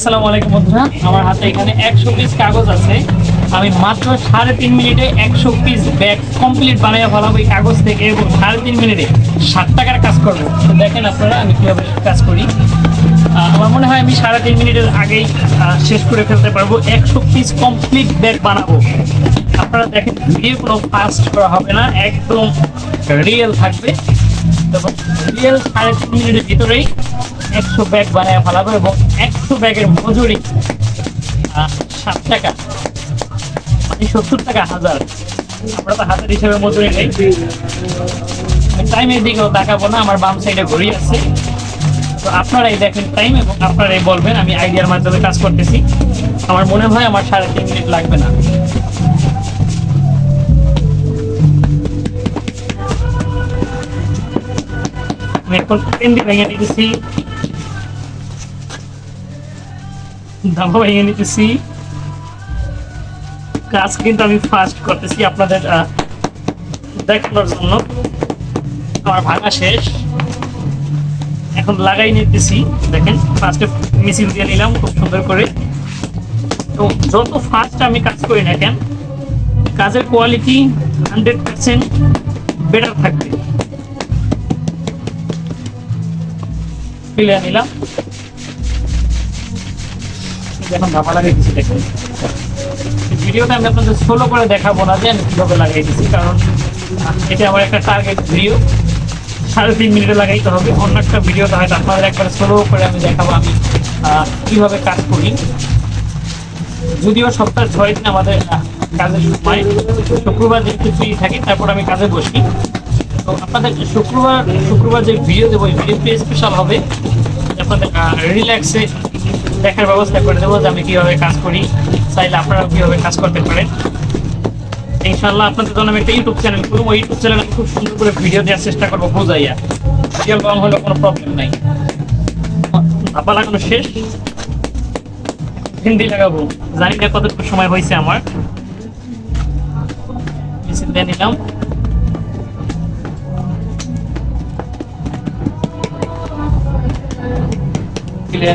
আসসালামু আলাইকুম বন্ধুরা। আমার হাতে এখানে একশো পিস কাগজ আছে। আমি মাত্র সাড়ে তিন মিনিটে একশো পিস ব্যাগ কমপ্লিট বানিয়ে ফেলাবো এই কাগজ থেকে এবং সাড়ে তিন মিনিটে ষাট টাকার কাজ করব। দেখেন আপনারা, আমি কীভাবে কাজ করি। আমার মনে হয় আমি সাড়ে তিন মিনিটের আগেই শেষ করে ফেলতে পারব। একশো পিস কমপ্লিট ব্যাগ বানাবো। আপনারা দেখেন ভিডিও কোনো ফাস্ট করা হবে না, একদম রিয়েল থাকবে। এবং রিয়েল সাড়ে তিন মিনিটের ভিতরেই একশো ব্যাগ বানিয়ে ফেলাবো এবং একশো ব্যাগের মজুরি সাত টাকা মানে সত্তর টাকা হাজার। আমরা তো হাজার হিসেবে মজুরি নেই। টাইমের দিকেও তাকাবো না, আমার বাম সাইডে ঘড়ি আছে। তো আপনারাই দেখেন টাইম এবং আপনারাই বলবেন, আমি আইডিয়ার মাধ্যমে কাজ করতেছি। আমার মনে হয় আমার সাড়ে তিন মিনিট লাগবে না। এখন ভেঙে নিতেছি দামও ভেঙে নিতেছি কাজ কিন্তু আমি ফাস্ট করতেছি আপনাদের দেখানোর জন্য। আমার ভাঙা শেষ। এখন লাগাই নিতেছি, দেখেন ফার্স্টে মিছিল দিয়ে নিলাম, খুব সুন্দর করে। তো যত ফাস্ট আমি কাজ করি না কেন, কাজের কোয়ালিটি হান্ড্রেড পার্সেন্ট বেটার থাকবে। ক্লিয়ার নিলাম। দেখুন ভিডিওটা আমি আপনাদের সোলো করে দেখাবো না যে আমি কীভাবে লাগাই দিচ্ছি কারণ এটা আমার একটা টার্গেট ভিডিও সাড়ে তিন মিনিটে হবে। অন্য একটা সোলো করে আমি দেখাবো আমি কীভাবে কাজ করি। যদিও সপ্তাহে ছয় দিন আমাদের কাজের সময়। শুক্রবার যেহেতু ফ্রি থাকি, তারপর আমি কাজে বসি। তো আপনাদের শুক্রবার শুক্রবার যে ভিডিও দেবো ভিডিওটি স্পেশাল হবে। আপনাদের রিল্যাক্সে দেখার ব্যবস্থা করে দেবো যে আমি কীভাবে কাজ করি। চাইলে আপনারা কীভাবে কাজ করতে পারেন। ইনশাল্লাহ আপনাদের জন্য আমি একটা ইউটিউব চ্যানেল করব ওই ইউটিউব চ্যানেলে খুব সুন্দর করে ভিডিও দেওয়ার চেষ্টা করব বোঝাইয়া। ভিডিও লং হলে কোনো প্রবলেম নাই। আপা লাগানো শেষ। হিন্দি লাগাবো। জানি না কতটুকু সময় হয়েছে আমার। মেশিন নিলাম।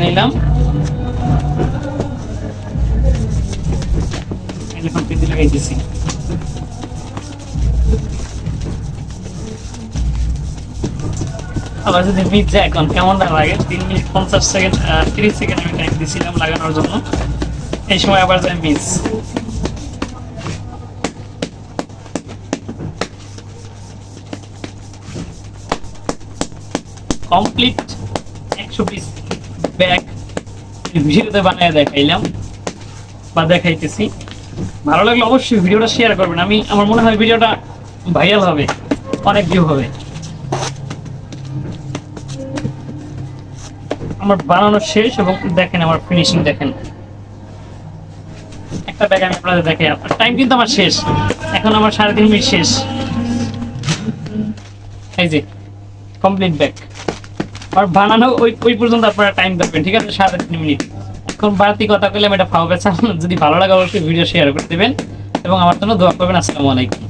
নিলাম। এখন পিন্দি লাগাই দিছি আবার যদি যায়, এখন কেমন লাগে? তিন মিনিট পঞ্চাশ সেকেন্ড তিরিশ সেকেন্ড আমি টাইম দিয়েছিলাম লাগানোর জন্য। এই সময় আবার যায় মিস কমপ্লিট একশো পিস ব্যাগ ভিডিওতে বানিয়ে দেখাইলাম বা দেখাইতেছি। ভালো লাগলে অবশ্যই ভিডিওটা শেয়ার করবেন। আমি, আমার মনে হয় ভিডিওটা ভাইরাল হবে, অনেক ভিউ হবে। আমার বানানো শেষ এবং দেখেন আমার ফিনিশিং দেখেন। একটা ব্যাগ আমি আপনাদের দেখাই। টাইম কিন্তু আমার শেষ। এখন আমার সাড়ে তিন মিনিট শেষ। এই যে কমপ্লিট ব্যাগ আর বানানো ওই ওই পর্যন্ত আপনারা টাইম দেবেন ঠিক আছে? সাড়ে তিন মিনিট। এখন বাড়তি কথা কইলাম এটা ফাও যদি ভালো লাগে অবশ্যই ভিডিও শেয়ার করে দেবেন। এবং আমার জন্য দোয়া করবেন। আসসালামু আলাইকুম।